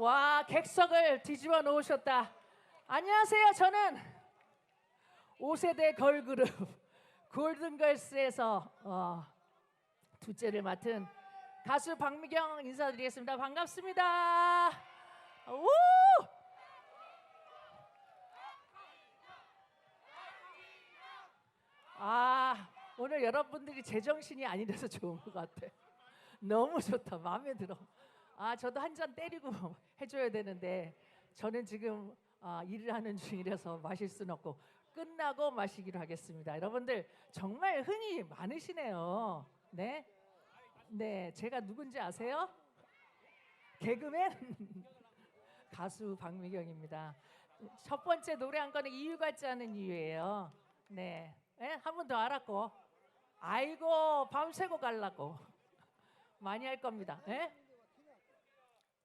와 객석을 뒤집어 놓으셨다. 안녕하세요. 저는 5세대 걸그룹 골든걸스에서 어, 둘째를 맡은 가수 박미경 인사드리겠습니다. 반갑습니다. 우! 아 오늘 여러분들이 제정신이 아니라서 좋은 것 같아. 너무 좋다. 마음에 들어. 아 저도 한 잔 때리고 해줘야 되는데 저는 지금 아, 일을 하는 중이라서 마실 수는 없고 끝나고 마시기로 하겠습니다. 여러분들 정말 흥이 많으시네요. 네, 네 제가 누군지 아세요? 개그맨 가수 박미경입니다. 첫 번째 노래 한 거는 이유 같지 않은 이유예요. 네, 네? 한번 더 알았고, 아이고 밤새고 갈라고 많이 할 겁니다. 네?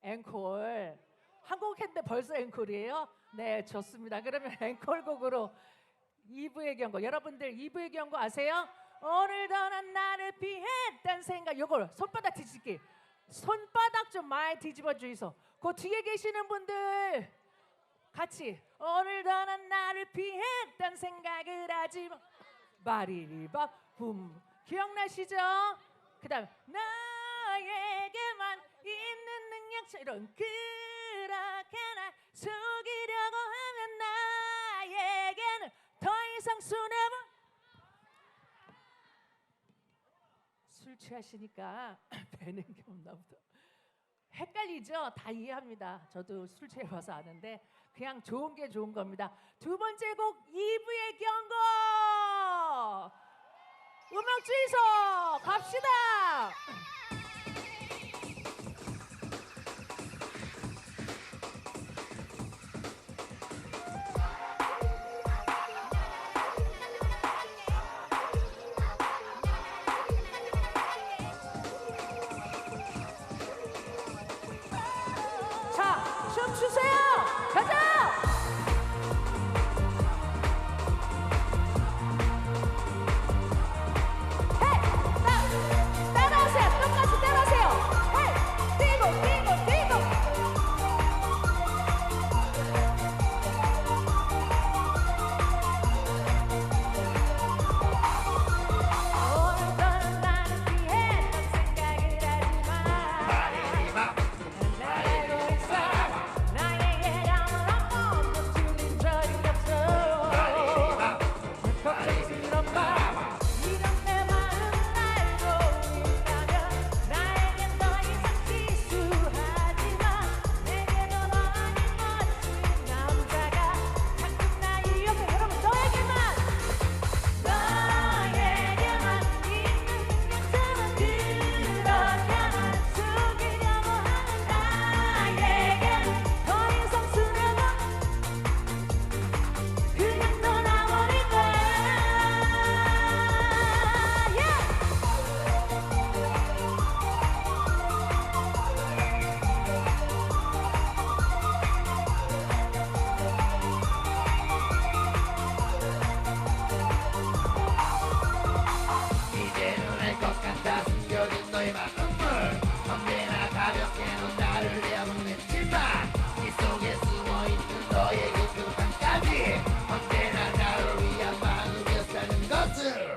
앵콜. 한곡 했는데 벌써 앵콜이에요? 네 좋습니다. 그러면 앵콜곡으로 2부의 경고. 여러분들 2부의 경고 아세요? 오늘도 난 나를 피했단 생각. 요걸 손바닥 뒤집기. 손바닥 좀 많이 뒤집어 주이소. 그 뒤에 계시는 분들 같이 오늘도 난 나를 피했단 생각을 하지 마. 바리리밥 붐. 기억나시죠? 그 다음 나에게만 있는 능력처 이런 그렇게 날 속이려고 하면 나에게는 더 이상 손해볼 술 취하시니까 배는 게 없나 보다 헷갈리죠? 다 이해합니다. 저도 술 취해봐서 아는데 그냥 좋은 게 좋은 겁니다. 두 번째 곡 2부의 경고 음악 주의소 갑시다. 추세요. 가자. 언제나 가볍게 넌 나를 내어놓는 칠판 속에 숨어있는 너의 그 끝까지. 언제나 나를 위한 마음이었다는 것을.